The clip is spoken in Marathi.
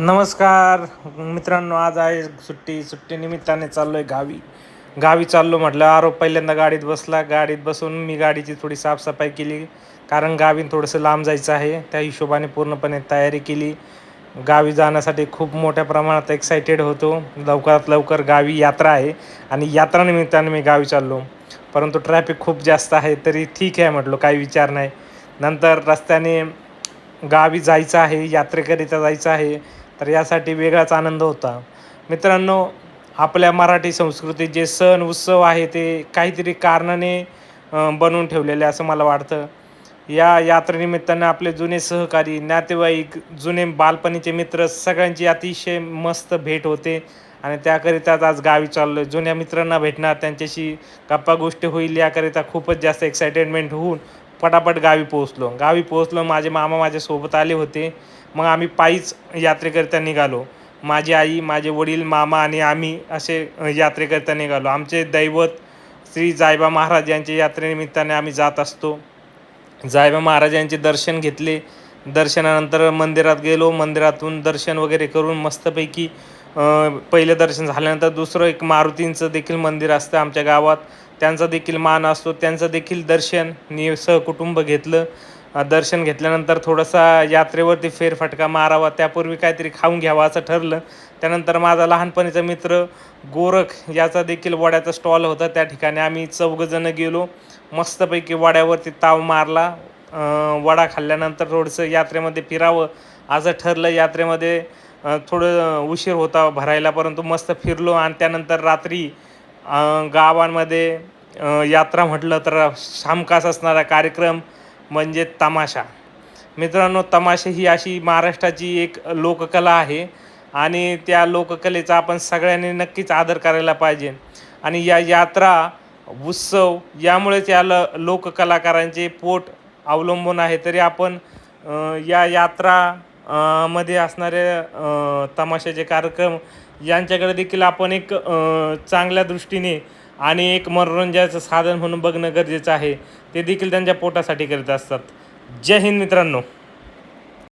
नमस्कार. मित्रांनो आज आहे सुट्टी. सुट्टीनिमित्ताने चाललो आहे गावी. गावी चाललो म्हटलं आरोप पहिल्यांदा गाडीत बसला. गाडीत बसून मी गाडीची थोडी साफसफाई केली. कारण गावी थोडंसं लांब जायचं आहे. त्या हिशोबाने पूर्णपणे तयारी केली. गावी जाण्यासाठी खूप मोठ्या प्रमाणात एक्सायटेड होतो. लवकरात लवकर गावी यात्रा आहे आणि यात्रानिमित्ताने मी गावी चाललो. परंतु ट्रॅफिक खूप जास्त आहे तरी ठीक आहे म्हटलं काही विचार नाही. नंतर रस्त्याने गावी जायचं आहे यात्रेकरिता जायचं आहे. तर यासाठी वेगळाच आनंद होता. मित्रांनो आपल्या मराठी संस्कृतीत जे सण उत्सव आहे ते काहीतरी कारणाने बनवून ठेवलेले असं मला वाटतं. या यात्रेनिमित्तानं आपले जुने सहकारी नातेवाईक जुने बालपणीचे मित्र सगळ्यांची अतिशय मस्त भेट होते. आणि त्याकरिताच आज गावी चाललो आहे जुन्या मित्रांना भेटणार त्यांच्याशी गप्पा गोष्टी होईल याकरिता खूपच जास्त एक्साइटेडमेंट होऊन पटापट गावी पोहोचलो. गावी पोहोचलो माझे मामा माझ्यासोबत आले होते. मग आम्ही पायीच यात्रेकरिता निघालो. माझी आई माझे वडील मामा आणि आम्ही असे यात्रेकरिता निघालो. आमचे दैवत श्री जायबा महाराज यांच्या यात्रेनिमित्ताने आम्ही जात असतो. जायबा महाराज यांचे दर्शन घेतले. दर्शनानंतर मंदिरात गेलो. मंदिरातून दर्शन वगैरे करून मस्तपैकी पहिलं दर्शन झाल्यानंतर दुसरं एक मारुतींचं देखील मंदिर असतं आमच्या गावात. त्यांचा देखील मान असतो त्यांचं देखील दर्शन. नि सहकुटुंब घेतलं. दर्शन घेतल्यानंतर थोडासा यात्रेवरती फेरफटका मारावा त्यापूर्वी काहीतरी खाऊन घ्यावा असं ठरलं. त्यानंतर माझा लहानपणीचा मित्र गोरख याचा देखील वड्याचा स्टॉल होता. त्या ठिकाणी आम्ही चौघजणं गेलो. मस्तपैकी वड्यावरती ताव मारला. वडा खाल्ल्यानंतर थोडंसं यात्रेमध्ये फिरावं असं ठरलं. यात्रेमध्ये थोडं उशीर होता भरायला परंतु मस्त फिरलो आणि त्यानंतर रात्री गावांमध्ये यात्रा म्हटलं तर शामकास असणारा कार्यक्रम म्हणजे तमाशा. मित्रांनो तमाशा ही अशी महाराष्ट्राची एक लोककला आहे आणि त्या लोककलेचा आपण सगळ्यांनी नक्कीच आदर करायला पाहिजे. आणि या यात्रा उत्सव यामुळेच या ल लोककलाकारांचे पोट अवलंबून आहे. तरी आपण या यात्रा मध्ये असणारे तमाशाचे कार्यक्रम यांच्याकडे देखील आपण एक चांगल्या दृष्टीने आणि एक मनोरंजनाचं साधन म्हणून बघणं गरजेचं आहे. ते देखील त्यांच्या पोटासाठी करीत असतात. जय हिंद मित्रांनो.